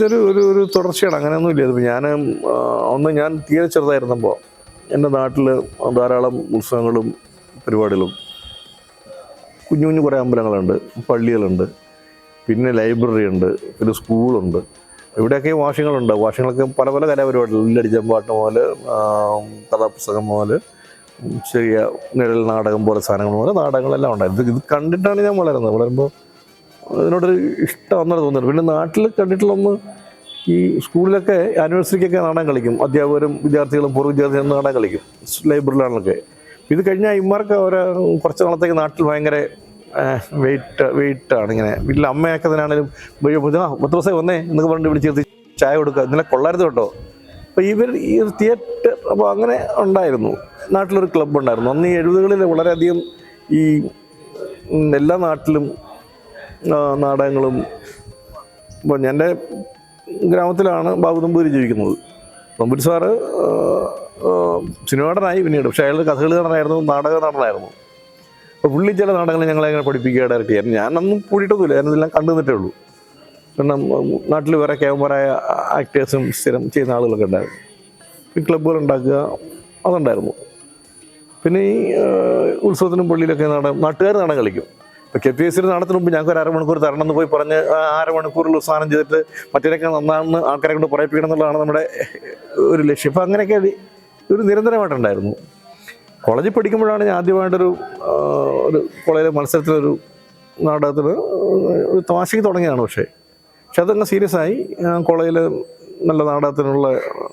ഇതൊരു ഒരു ഒരു തുടർച്ചയാണ്. അങ്ങനെയൊന്നും ഇല്ല ഞാൻ ഒന്ന് ഞാൻ തീരെ ചെറുതായിരുന്നപ്പോൾ എന്റെ നാട്ടിൽ ധാരാളം ഉത്സവങ്ങളും പരിപാടികളും കുഞ്ഞു കുഞ്ഞു കുറേ അമ്പലങ്ങളുണ്ട് പള്ളികളുണ്ട് പിന്നെ ലൈബ്രറി ഉണ്ട് പിന്നെ സ്കൂളുണ്ട്. ഇവിടെയൊക്കെ വാഷിങ്ങളുണ്ട് വാഷിങ്ങളൊക്കെ പല പല കലാപരിപാടികൾ ഉള്ളടിച്ചമ്പാട്ട് മുതൽ കഥാപുസ്തകം മുതൽ ചെറിയ നിഴൽ നാടകം പോലെ സാധനങ്ങൾ പോലെ നാടകങ്ങളെല്ലാം ഉണ്ടായിരുന്നു ഇത് കണ്ടിട്ടാണ് ഞാൻ വളരുന്നത്. വളരുമ്പോൾ അതിനോടൊരു ഇഷ്ടമാണെന്നാണ് തോന്നുന്നത്. പിന്നെ നാട്ടിൽ കണ്ടിട്ടുള്ളൊന്ന് ഈ സ്കൂളിലൊക്കെ ആനിവേഴ്സറിക്കൊക്കെ നാടകം കളിക്കും. അധ്യാപകരും വിദ്യാർത്ഥികളും പൂർവ വിദ്യാർത്ഥികളും നാടകം കളിക്കും. ലൈബ്രറിയിലാണൊക്കെ. ഇത് കഴിഞ്ഞാൽ ഇമാർക്ക് ഒരു കുറച്ച് നാളത്തേക്ക് നാട്ടിൽ ഭയങ്കര വെയിറ്റ് വെയിറ്റാണ് ഇങ്ങനെ. വീട്ടിൽ അമ്മയൊക്കെ തന്നെയാണെങ്കിലും പത്ത് ദിവസം വന്നേ എന്നൊക്കെ പറഞ്ഞിട്ട് ചേർത്ത് ചായ കൊടുക്കുക. ഇന്നലെ കൊള്ളരുത് കേട്ടോ. അപ്പോൾ ഇവർ ഈ ഒരു തിയേറ്റർ അപ്പോൾ അങ്ങനെ ഉണ്ടായിരുന്നു. നാട്ടിലൊരു ക്ലബ്ബ് ഉണ്ടായിരുന്നു. അന്ന് ഈ എഴുപതുകളിൽ വളരെയധികം ഈ എല്ലാ നാട്ടിലും ആ, നാടകങ്ങളും. ഇപ്പോൾ എന്റെ ഗ്രാമത്തിലാണ് ബാബു നമ്പൂരി ജീവിക്കുന്നത്. നമ്പൂരി സാറ് ആ, ആ, സിനിമ നടനായി പിന്നീട്. പക്ഷേ അയാൾ കഥകളി നടനായിരുന്നു നാടക നടനായിരുന്നു. അപ്പോൾ പുള്ളി ചില നാടകങ്ങൾ ഞങ്ങളെ അങ്ങനെ പഠിപ്പിക്കുക ഡയറക്റ്റ് ചെയ്യാൻ. ഞാനൊന്നും കൂടിയിട്ടൊന്നുമില്ല. ഞാനിതെല്ലാം കണ്ടു നിന്നിട്ടേ ഉള്ളൂ. കാരണം നാട്ടിൽ വേറെ ക്യാമറായ ആക്ടേഴ്സും സ്ഥിരം ചെയ്യുന്ന ആളുകളൊക്കെ ഉണ്ടായിരുന്നു. ക്ലബ്ബുകൾ ഉണ്ടാക്കുക അതുണ്ടായിരുന്നു. പിന്നെ ഈ ഉത്സവത്തിനും പള്ളിയിലൊക്കെ നാടകം നാട്ടുകാർ നാടകം കളിക്കും. ഇപ്പോൾ കെ പി എസ് സി നടത്തിന് മുമ്പ് ഞങ്ങൾക്ക് ഒരു അരമണിക്കൂർ തരണം എന്ന് പോയി പറഞ്ഞ് അരമണിക്കൂറിൽ സ്നാനം ചെയ്തിട്ട് മറ്റേക്കെ നന്നാണെന്ന് ആൾക്കാരെ കൊണ്ട് പറയിപ്പിക്കണം എന്നുള്ളതാണ് നമ്മുടെ ഒരു ലക്ഷ്യം. ഇപ്പം അങ്ങനെയൊക്കെ ഒരു- ഒരു നിരന്തരമായിട്ടുണ്ടായിരുന്നു. കോളേജിൽ പഠിക്കുമ്പോഴാണ് ഞാൻ ആദ്യമായിട്ടൊരു ഒരു കോളേജിലെ മത്സരത്തിലൊരു നാടകത്തിൽ ഒരു തമാശയ്ക്ക് തുടങ്ങിയതാണ് പക്ഷേ. പക്ഷെ അതങ്ങ് സീരിയസ് ആയി. കോളേജിൽ നല്ല നാടകത്തിനുള്ള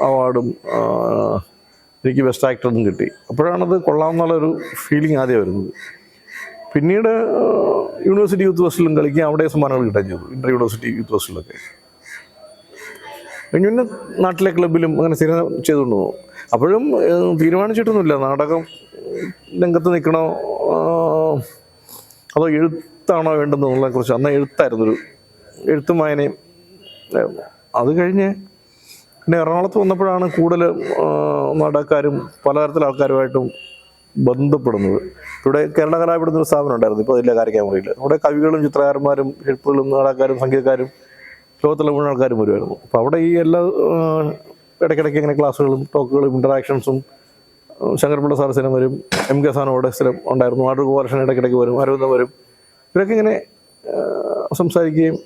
അവാർഡും എനിക്ക് ബെസ്റ്റ് ആക്ടറും കിട്ടി. അപ്പോഴാണത് കൊള്ളാമെന്നുള്ളൊരു ഫീലിംഗ് ആദ്യം വരുന്നത് പിന്നീട് യൂണിവേഴ്സിറ്റി യൂത്ത് ഫെസ്റ്റിലും കളിക്കുക അവിടെ സമ്മാനങ്ങൾ കിട്ടുകയും ചെയ്തു. ഇന്റർ യൂണിവേഴ്സിറ്റി യൂത്ത് ഫെസ്റ്റിലൊക്കെ പിന്നെ പിന്നെ നാട്ടിലെ ക്ലബിലും അങ്ങനെ സ്ഥിരം ചെയ്തുകൊണ്ട് പോകും. അപ്പോഴും തീരുമാനിച്ചിട്ടൊന്നുമില്ല. നാടകം രംഗത്ത് നിൽക്കണോ അതോ എഴുത്താണോ വേണ്ടതെന്നുള്ള കുറിച്ച് അന്ന് എഴുത്തായിരുന്നൊരു എഴുത്തും വായനയും അത് കഴിഞ്ഞ് പിന്നെ എറണാകുളത്ത് വന്നപ്പോഴാണ് കൂടുതൽ നാടകക്കാരും പലതരത്തിലുള്ള ആൾക്കാരുമായിട്ടും ബന്ധപ്പെടുന്നത്. ഇവിടെ കേരള കലാപിടുന്ന ഒരു സ്ഥാപനം ഉണ്ടായിരുന്നു ഇപ്പോൾ അതിലെ കാരക്കാമുറിയിൽ അവിടെ കവികളും ചിത്രകാരന്മാരും ശില്പികളും നാടകക്കാരും സംഗീതക്കാരും ലോകത്തുള്ള മുഴുവൻ ആൾക്കാരും വരുമായിരുന്നു അപ്പോൾ അവിടെ ഈ എല്ലാ ഇടയ്ക്കിടയ്ക്ക് ഇങ്ങനെ ക്ലാസ്സുകളും ടോക്കുകളും ഇന്ററാക്ഷൻസും ശങ്കർപിള്ള സാർ സ്ഥലം വരും എം കെ സാനോടെ സ്ഥിരം ഉണ്ടായിരുന്നു ആടൂർ ഗോപാലകൃഷ്ണൻ ഇടയ്ക്കിടയ്ക്ക് വരും അരവിന്ദം വരും. ഇവരൊക്കെ ഇങ്ങനെ സംസാരിക്കുകയും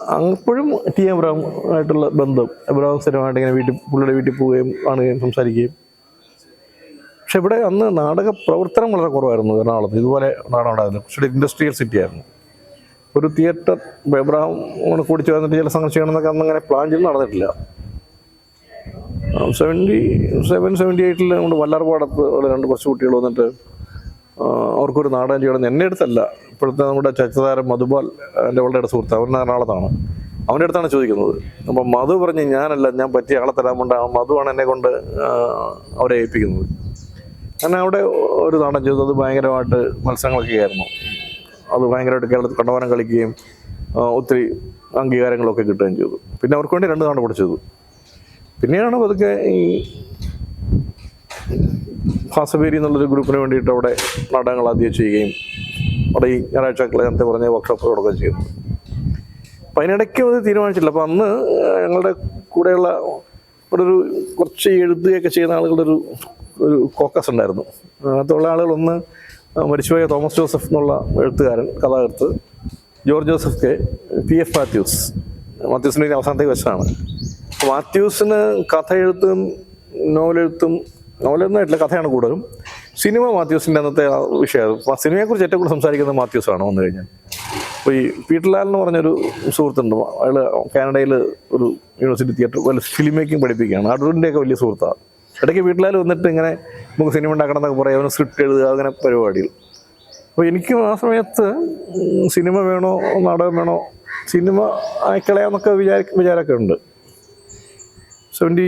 അപ്പോഴും ടി എം ആയിട്ടുള്ള ബന്ധം എബ്രാം സ്ഥിരമായിട്ട് ഇങ്ങനെ വീട്ടിൽ പുള്ളിയുടെ വീട്ടിൽ പോവുകയും കാണുകയും സംസാരിക്കുകയും പക്ഷെ ഇവിടെ അന്ന് നാടക പ്രവർത്തനം വളരെ കുറവായിരുന്നു എറണാകുളത്ത്. ഇതുപോലെ നാടകം ഉണ്ടായിരുന്നു പക്ഷേ ഇൻഡസ്ട്രിയൽ സിറ്റി ആയിരുന്നു. ഒരു തിയേറ്റർ അങ്ങനെ കൂടി ചേർന്നിട്ട് ചില സംഘം ചെയ്യണമെന്നൊക്കെ അന്ന് അങ്ങനെ പ്ലാൻ ചെയ്ത് നടന്നിട്ടില്ല. സെവന്റി സെവൻ സെവന്റി എയ്റ്റിൽ നമ്മുടെ വല്ലാർപാടത്ത് ഒരു രണ്ട് കുറച്ച് കുട്ടികൾ വന്നിട്ട് അവർക്കൊരു നാടകം ചെയ്യണം എന്നെ അടുത്തല്ല. ഇപ്പോഴത്തെ നമ്മുടെ ചരിത്രതാരം മധുപാൽ എന്റെ വളരെ സുഹൃത്ത്. അവൻ എറണാകുളത്താണ്. അവന്റെ അടുത്താണ് ചോദിക്കുന്നത്. അപ്പം മധു പറഞ്ഞ് ഞാനല്ല ഞാൻ പറ്റിയ ആളെ തരാൻ കൊണ്ട് മധുവാണ് എന്നെ കൊണ്ട് അവരെ ഏൽപ്പിക്കുന്നത്. അങ്ങനെ അവിടെ ഒരു നാടൻ ചെയ്തു. അത് ഭയങ്കരമായിട്ട് മത്സരങ്ങളൊക്കെ ആയിരുന്നു. അത് ഭയങ്കരമായിട്ട് കേരളത്തിൽ കണ്ടവാനം കളിക്കുകയും ഒത്തിരി അംഗീകാരങ്ങളൊക്കെ കിട്ടുകയും ചെയ്തു. പിന്നെ അവർക്ക് വേണ്ടി രണ്ട് തവണ കൂടെ ചെയ്തു. പിന്നെയാണ് അതൊക്കെ ഈ ഹാസബേരി എന്നുള്ളൊരു ഗ്രൂപ്പിന് വേണ്ടിയിട്ട് അവിടെ നാടകങ്ങൾ ആദ്യം ചെയ്യുകയും അവിടെ ഈ ഞായറാഴ്ച നേരത്തെ പറഞ്ഞ വർക്ക്ഷോപ്പ് തുടങ്ങുകയും ചെയ്യുന്നത് അപ്പം അതിനിടയ്ക്ക് അത് തീരുമാനിച്ചില്ല അപ്പം അന്ന് ഞങ്ങളുടെ കൂടെയുള്ള ഇവിടെ ഒരു കുറച്ച് എഴുതുകയൊക്കെ ചെയ്യുന്ന ആളുകളുടെ ഒരു ഒരു കോക്കസ് ഉണ്ടായിരുന്നു. അതിനകത്തുള്ള ആളുകൾ ഒന്ന് മരിച്ചുപോയ തോമസ് ജോസഫ് എന്നുള്ള എഴുത്തുകാരൻ കഥാകൃത്ത് George Joseph K P. F. Mathews. മാത്യൂസിന്റെ അവസാനത്തേക്ക് അപ്പോൾ മാത്യൂസിന് കഥ എഴുത്തും നോവലെഴുത്തും നോവലെന്നായിട്ടുള്ള കഥയാണ് കൂടുതലും. സിനിമ മാത്യൂസിന്റെ അന്നത്തെ വിഷയമാണ് സിനിമയെക്കുറിച്ച് ഏറ്റവും കൂടുതൽ സംസാരിക്കുന്നത് മാത്യൂസാണ് വന്നു കഴിഞ്ഞാൽ. അപ്പോൾ ഈ പീട്ടർലാൽ ലാൽ എന്ന് പറഞ്ഞൊരു സുഹൃത്തുണ്ട്. അയാൾ കാനഡയിൽ ഒരു യൂണിവേഴ്സിറ്റി തിയേറ്റർ ഫിലിം മേക്കിംഗ് പഠിപ്പിക്കുകയാണ്. അടൂരിന്റെയൊക്കെ വലിയ സുഹൃത്താണ്. ഇടയ്ക്ക് വീട്ടിലാൽ വന്നിട്ട് ഇങ്ങനെ നമുക്ക് സിനിമ ഉണ്ടാക്കണം എന്നൊക്കെ പറയും. അവന് സ്ക്രിപ്റ്റ് എഴുതുക അങ്ങനെ പരിപാടിയിൽ അപ്പോൾ എനിക്കും ആ സമയത്ത് സിനിമ വേണോ നാടകം വേണോ സിനിമ ആയിക്കളയാന്നൊക്കെ വിചാരി വിചാരമൊക്കെ ഉണ്ട്. സെവന്റി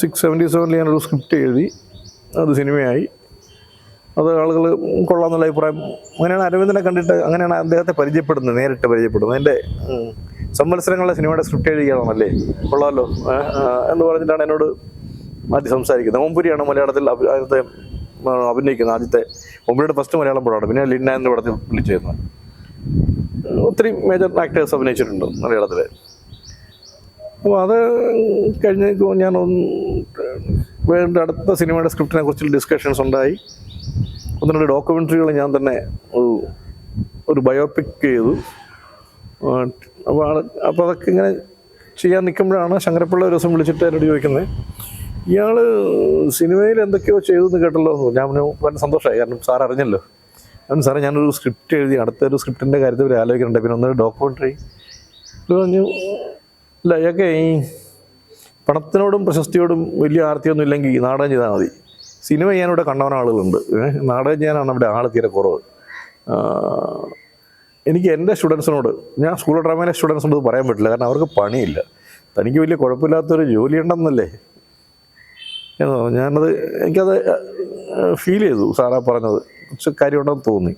സിക്സ് സെവന്റി സെവനിൽ ഞാനൊരു സ്ക്രിപ്റ്റ് എഴുതി. അത് സിനിമയായി അത് ആളുകൾ കൊള്ളാമെന്നുള്ള അഭിപ്രായം. അങ്ങനെയാണ് അരവിന്ദനെ കണ്ടിട്ട് അങ്ങനെയാണ് അദ്ദേഹത്തെ പരിചയപ്പെടുന്നത് നേരിട്ട് പരിചയപ്പെടുന്നത്. എന്റെ സംവത്സരങ്ങളിലെ സിനിമയുടെ സ്ക്രിപ്റ്റ് എഴുതിയാണല്ലേ കൊള്ളാമല്ലോ എന്ന് പറഞ്ഞിട്ടാണ് എന്നോട് ആദ്യം സംസാരിക്കുന്നത്. ഓമ്പുരിയാണ് മലയാളത്തിൽ ആദ്യത്തെ അഭിനയിക്കുന്നത് ആദ്യത്തെ ഓംപുരിയുടെ ഫസ്റ്റ് മലയാളം പടമാണ്. പിന്നെ ലിന്ന എന്ന പടത്തിൽ വിളിച്ചിരുന്നത് ഒത്തിരി മേജർ ആക്ടേഴ്സ് അഭിനയിച്ചിട്ടുണ്ട് മലയാളത്തിൽ അപ്പോൾ അത് കഴിഞ്ഞ് ഞാൻ വേണ്ട അടുത്ത സിനിമയുടെ സ്ക്രിപ്റ്റിനെ കുറിച്ചുള്ള ഡിസ്കഷൻസ് ഉണ്ടായി. ഒന്ന് രണ്ട് ഡോക്യുമെന്ററികൾ ഞാൻ തന്നെ ഒരു ഒരു ബയോപിക് ചെയ്തു. അപ്പോൾ അപ്പോൾ അതൊക്കെ ഇങ്ങനെ ചെയ്യാൻ നിൽക്കുമ്പോഴാണ് ശങ്കരപ്പിള്ള ഒരു ദിവസം വിളിച്ചിട്ട് എന്നോട് ചോദിക്കുന്നത്. ഇയാൾ സിനിമയിൽ എന്തൊക്കെയോ ചെയ്തു എന്ന് കേട്ടല്ലോ. ഞാൻ വളരെ സന്തോഷമായി. കാരണം സാർ അറിഞ്ഞല്ലോ. കാരണം സാറേ ഞാനൊരു സ്ക്രിപ്റ്റ് എഴുതി അടുത്തൊരു സ്ക്രിപ്റ്റിന്റെ കാര്യത്തിൽ ഒരു ആലോചിക്കുന്നുണ്ട്. പിന്നെ ഒന്നൊരു ഡോക്യുമെന്ററി പറഞ്ഞു ഇല്ല ഇതൊക്കെ ഈ പണത്തിനോടും പ്രശസ്തിയോടും വലിയ ആർത്തിയൊന്നും ഇല്ലെങ്കിൽ നാടകം ചെയ്താൽ മതി. സിനിമ ചെയ്യാനിവിടെ കണ്ടവന ആളുകളുണ്ട്. നാടകം ചെയ്യാനാണ് ഇവിടെ ആൾ തീരെ കുറവ്. എനിക്ക് എന്റെ സ്റ്റുഡൻസിനോട് ഞാൻ സ്കൂൾ ഡ്രാമയിലെ സ്റ്റുഡൻസിനോട് പറയാൻ പറ്റില്ല. കാരണം അവർക്ക് പണിയില്ല. തനിക്ക് വലിയ കുഴപ്പമില്ലാത്തൊരു ജോലി ഉണ്ടെന്നല്ലേ? എന്നോ ഞാനത് എനിക്കത് ഫീൽ ചെയ്തു. സാറാ പറഞ്ഞത്. കുറച്ച് കാര്യമുണ്ടെന്ന് തോന്നി.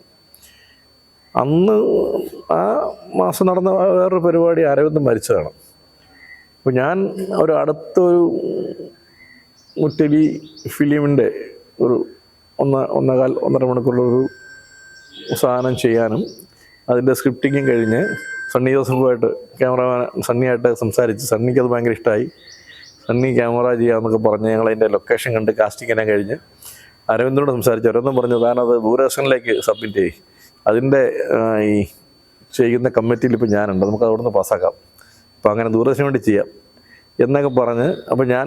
അന്ന് ആ മാസം നടന്ന വേറൊരു പരിപാടി അരവിന്ദ് മരിച്ചതാണ്. അപ്പോൾ ഞാൻ ഒരു അടുത്തൊരു മുറ്റലി ഫിലിമിന്റെ ഒരു ഒന്ന ഒന്നേകാൽ ഒന്നര മണിക്കൂറിലൊരു സാധനം ചെയ്യാനും അതിന്റെ സ്ക്രിപ്റ്റിങ്ങും കഴിഞ്ഞ് സണ്ണി ജോസഫുമായിട്ട് ക്യാമറമാൻ സണ്ണിയായിട്ട് സംസാരിച്ച് സണ്ണിക്ക് അത് ഭയങ്കര ഇഷ്ടമായി സണ്ണി ക്യാമറ ചെയ്യാമെന്നൊക്കെ പറഞ്ഞ് ഞങ്ങൾ അതിന്റെ ലൊക്കേഷൻ കണ്ട് കാസ്റ്റിംഗ് എല്ലാം കഴിഞ്ഞ് അരവിന്ദനോട് സംസാരിച്ചു അരവിന്ദൻ പറഞ്ഞു താനത് ദൂരദർശനിലേക്ക് സബ്മിറ്റ് ചെയ്യും. അതിന്റെ ഈ ചെയ്യുന്ന കമ്മിറ്റിയിൽ ഇപ്പോൾ ഞാനുണ്ട്. നമുക്ക് അവിടെ നിന്ന് പാസ്സാക്കാം അപ്പോൾ അങ്ങനെ ദൂരദർശന് വേണ്ടി ചെയ്യാം. എന്നൊക്കെ പറഞ്ഞ് അപ്പോൾ ഞാൻ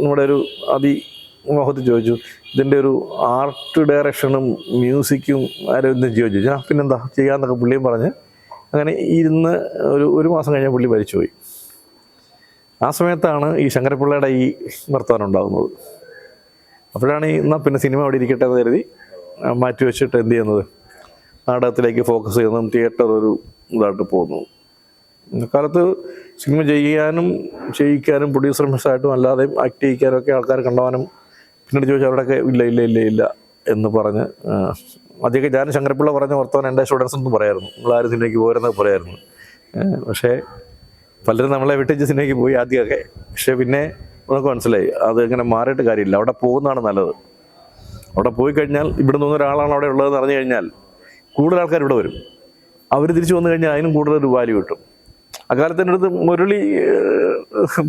നമ്മുടെ ഒരു അതി മോഹത്തിൽ ചോദിച്ചു ഇതിന്റെ ഒരു ആർട്ട് ഡയറക്ഷനും മ്യൂസിക്കും ആരോഗ്യം ചോദിച്ചു. ഞാൻ പിന്നെന്താ? ചെയ്യാമെന്നൊക്കെ പുള്ളിയും പറഞ്ഞ്. അങ്ങനെ ഇരുന്ന് ഒരു ഒരു മാസം കഴിഞ്ഞാൽ പുള്ളി മരിച്ചുപോയി. ആ സമയത്താണ് ഈ ശങ്കരപ്പിള്ളയുടെ ഈ വർത്തമാനം ഉണ്ടാകുന്നത് അപ്പോഴാണ് ഈ എന്നാൽ പിന്നെ സിനിമ അവിടെ ഇരിക്കട്ടെ എന്ന് കരുതി മാറ്റി വെച്ചിട്ട് എന്ത് ചെയ്യുന്നത്? നാടകത്തിലേക്ക് ഫോക്കസ് ചെയ്യുന്നതും തിയേറ്റർ ഒരു ഇതായിട്ട് പോകുന്നു. കാലത്ത് സിനിമ ചെയ്യാനും ചെയ്യിക്കാനും പ്രൊഡ്യൂസർമായിട്ടും അല്ലാതെയും ആക്ട് ചെയ്യിക്കാനും ഒക്കെ ആൾക്കാർ കണ്ടവാനും പിന്നീട് ചോദിച്ചാൽ അവിടെയൊക്കെ ഇല്ല ഇല്ല ഇല്ല ഇല്ല എന്ന് പറഞ്ഞ് അധികം ഞാൻ ശങ്കരപ്പിള്ള പറഞ്ഞ വർത്തമാനം എന്റെ സ്റ്റുഡൻസ് ഒന്നും പറയായിരുന്നു. ആരും സിനിമയ്ക്ക് പോരെന്നൊക്കെ പറയായിരുന്നു പക്ഷേ പലരും നമ്മളെ വിട്ട് സിനിമയ്ക്ക് പോയി ആദ്യമൊക്കെ. പക്ഷെ പിന്നെ നമുക്ക് മനസ്സിലായി അത് ഇങ്ങനെ മാറിയിട്ട് കാര്യമില്ല. അവിടെ പോകുന്നതാണ് നല്ലത്. അവിടെ പോയി കഴിഞ്ഞാൽ ഇവിടെ നിന്ന് ഒരാളാണ് അവിടെ ഉള്ളതെന്ന് അറിഞ്ഞു കഴിഞ്ഞാൽ കൂടുതൽ ആൾക്കാർ ഇവിടെ വരും. അവർ തിരിച്ചു വന്നു കഴിഞ്ഞാൽ അതിനും കൂടുതൽ ഒരു വാല്യൂ കിട്ടും. അക്കാലത്ത് എന്റെ അടുത്ത് മുരളി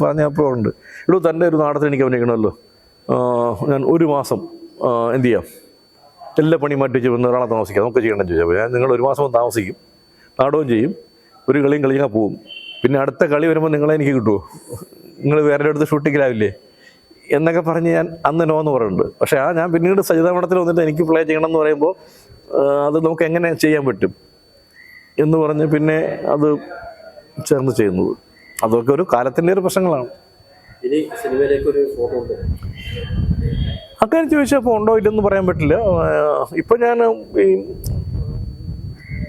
പറഞ്ഞപ്പോൾ ഉണ്ട്. ഇടൂ തന്റെ ഒരു നാടത്തിൽ എനിക്ക് അഭിനയിക്കണമല്ലോ. ഞാൻ ഒരു മാസം എന്ത് ചെയ്യാം? എല്ലാ പണി മാറ്റി വെച്ച് ഒരാളെ താമസിക്കാം. നമുക്ക് ചെയ്യണമെന്ന് ചോദിച്ചപ്പോൾ ഞാൻ നിങ്ങൾ ഒരു മാസം താമസിക്കും. നാടകവും ചെയ്യും. ഒരു കളിയും കളിക്കാൻ പോവും. പിന്നെ അടുത്ത കളി വരുമ്പോൾ നിങ്ങളെ എനിക്ക് കിട്ടുമോ നിങ്ങൾ വേറെ അടുത്ത് ഷൂട്ടിങ്ങിലാവില്ലേ എന്നൊക്കെ പറഞ്ഞ് ഞാൻ അന്ന് നോ എന്ന് പറയുന്നുണ്ട് പക്ഷേ ആ ഞാൻ പിന്നീട് സജിതാമണത്തിൽ വന്നിട്ട് എനിക്ക് പ്ലേ ചെയ്യണം എന്ന് പറയുമ്പോൾ അത് നമുക്ക് എങ്ങനെ ചെയ്യാൻ പറ്റും എന്ന് പറഞ്ഞ് പിന്നെ അത് ചേർന്ന് ചെയ്യുന്നത്. അതൊക്കെ ഒരു കാലത്തിന്റെ ഒരു പ്രശ്നങ്ങളാണ്. അക്കാര്യം ചോദിച്ചപ്പോൾ ഉണ്ടോ ഇല്ലെന്ന് പറയാൻ പറ്റില്ല. ഇപ്പം ഞാൻ ഈ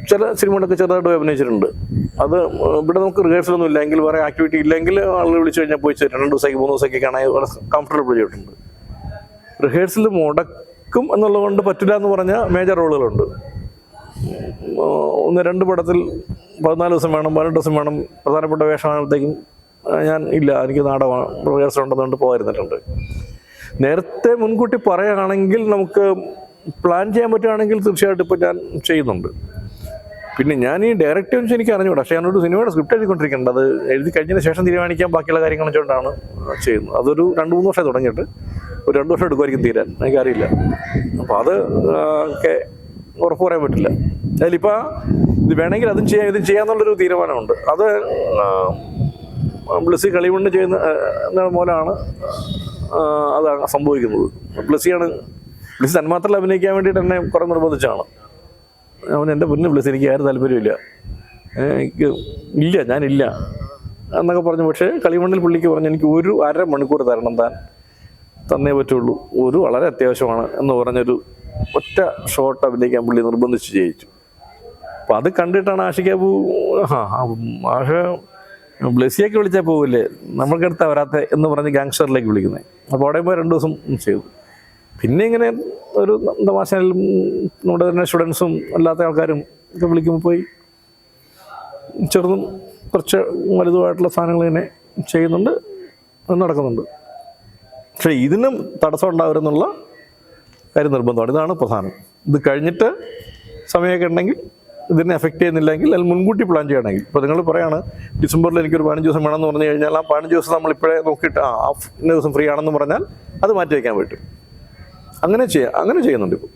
ചില സിനിമകളൊക്കെ ചെറുതായിട്ട് അഭിനയിച്ചിട്ടുണ്ട്. അത് ഇവിടെ നമുക്ക് റിഹേഴ്സൽ ഒന്നും ഇല്ലെങ്കിൽ വേറെ ആക്ടിവിറ്റി ഇല്ലെങ്കിൽ ആളുകൾ വിളിച്ചു കഴിഞ്ഞാൽ പോയി രണ്ട് ദിവസത്തേക്ക് മൂന്ന് ദിവസമൊക്കെ കാണാൻ വളരെ കംഫർട്ടബിൾ ചെയ്തിട്ടുണ്ട് റിഹേഴ്സൽ മുടക്കും എന്നുള്ളതുകൊണ്ട് പറ്റില്ല എന്ന് പറഞ്ഞ മേജർ റോളുകളുണ്ട് ഒന്ന് രണ്ട് പടത്തിൽ പതിനാല് ദിവസം വേണം പതിനെട്ട് ദിവസം വേണം. പ്രധാനപ്പെട്ട വേഷമാകുമ്പോഴത്തേക്കും ഞാൻ ഇല്ല എനിക്ക് നാടകമാണ്. റിഹേഴ്സൽ ഉണ്ടെന്നുകൊണ്ട് പോകാതിരുന്നിട്ടുണ്ട്. നേരത്തെ മുൻകൂട്ടി പറയുകയാണെങ്കിൽ നമുക്ക് പ്ലാൻ ചെയ്യാൻ പറ്റുകയാണെങ്കിൽ തീർച്ചയായിട്ടും ഇപ്പോൾ ഞാൻ ചെയ്യുന്നുണ്ട്. പിന്നെ ഞാൻ ഈ ഡയറക്ടേഴ്സ് എനിക്ക് അറിഞ്ഞുകൂടാ. പക്ഷേ ഞാനൊരു സിനിമയുടെ സ്ക്രിപ്റ്റ് എഴുതിക്കൊണ്ടിരിക്കേണ്ടത് അത് എഴുതി കഴിഞ്ഞതിന് ശേഷം തീരുമാനിക്കാൻ ബാക്കിയുള്ള കാര്യങ്ങൾ വെച്ചുകൊണ്ടാണ് ചെയ്യുന്നത്. അതൊരു രണ്ട് മൂന്ന് വർഷം തുടങ്ങിയിട്ട്. ഒരു രണ്ട് വർഷം എടുക്കുമായിരിക്കും തീരാൻ. എനിക്കറിയില്ല. അപ്പോൾ അത് ഒക്കെ ഉറപ്പ് പറയാൻ പറ്റില്ല. അതിലിപ്പോൾ ഇത് വേണമെങ്കിൽ അതും ചെയ്യാം ഇതും ചെയ്യാമെന്നുള്ളൊരു തീരുമാനമുണ്ട്. അത് പ്ലസ് ബ്ലസ്സി കളിമണ്ണ് ചെയ്യുന്ന മൂലമാണ് അതാണ് അത് സംഭവിക്കുന്നത്. ബ്ലസ്സിയാണ് ബ്ലസ്സി തന്മാത്രയിൽ അഭിനയിക്കാൻ വേണ്ടിയിട്ട് എന്നെ കുറേ നിർബന്ധിച്ചാണ് അവൻ എന്റെ പൊന്നു വിളിച്ചു എനിക്ക് ആരും താല്പര്യമില്ല എനിക്ക് ഇല്ല ഞാനില്ല എന്നൊക്കെ പറഞ്ഞു. പക്ഷേ കളിമണ്ണിൽ പുള്ളിക്ക് പറഞ്ഞു എനിക്ക് ഒരു അര മണിക്കൂർ തരണം താൻ. തന്നേ പറ്റുള്ളൂ. ഒരു വളരെ അത്യാവശ്യമാണ് എന്ന് പറഞ്ഞൊരു ഒറ്റ ഷോട്ട് അഭിനയിക്കാൻ പുള്ളി നിർബന്ധിച്ച് ചെയ്യിച്ചു അപ്പം അത് കണ്ടിട്ടാണ് ആഷിക്കാബു ആ ആഷ ബ്ലസ്സിയൊക്കെ വിളിച്ചാൽ പോവില്ലേ? നമ്മൾക്കടുത്ത് വരാത്ത എന്ന് പറഞ്ഞ് ഗാങ്സ്റ്ററിലേക്ക് വിളിക്കുന്നത് അപ്പോൾ അവിടെ പോയി രണ്ട് ദിവസം ചെയ്തു. പിന്നെ ഇങ്ങനെ ഒരു തമാശയിലും നമ്മുടെ തന്നെ സ്റ്റുഡൻസും അല്ലാത്ത ആൾക്കാരും ഒക്കെ വിളിക്കുമ്പോൾ പോയി ചെറുതും കുറച്ച് വലുതുമായിട്ടുള്ള സാധനങ്ങൾ ഇങ്ങനെ ചെയ്യുന്നുണ്ട് അത് നടക്കുന്നുണ്ട്. പക്ഷേ ഇതിനും തടസ്സം ഉണ്ടാവരുന്നുള്ള കാര്യം നിർബന്ധമാണ്. ഇതാണ് പ്രധാനം. ഇത് കഴിഞ്ഞിട്ട് സമയമൊക്കെ ഉണ്ടെങ്കിൽ ഇതിനെ എഫക്റ്റ് ചെയ്യുന്നില്ലെങ്കിൽ അതിൽ മുൻകൂട്ടി പ്ലാൻ ചെയ്യണമെങ്കിൽ ഇപ്പോൾ നിങ്ങൾ പറയാണ് ഡിസംബറിൽ എനിക്കൊരു പതിനഞ്ച് ദിവസം വേണമെന്ന് പറഞ്ഞു കഴിഞ്ഞാൽ ആ പതിനഞ്ച് ദിവസം നമ്മൾ ഇപ്പോഴേ നോക്കിയിട്ട് ആ ഇന്ന ദിവസം ഫ്രീ ആണെന്ന് പറഞ്ഞാൽ അത് മാറ്റി വയ്ക്കാൻ പറ്റും. അങ്ങനെ ചെയ്യാം അങ്ങനെ ചെയ്യുന്നുണ്ട് ഇപ്പോൾ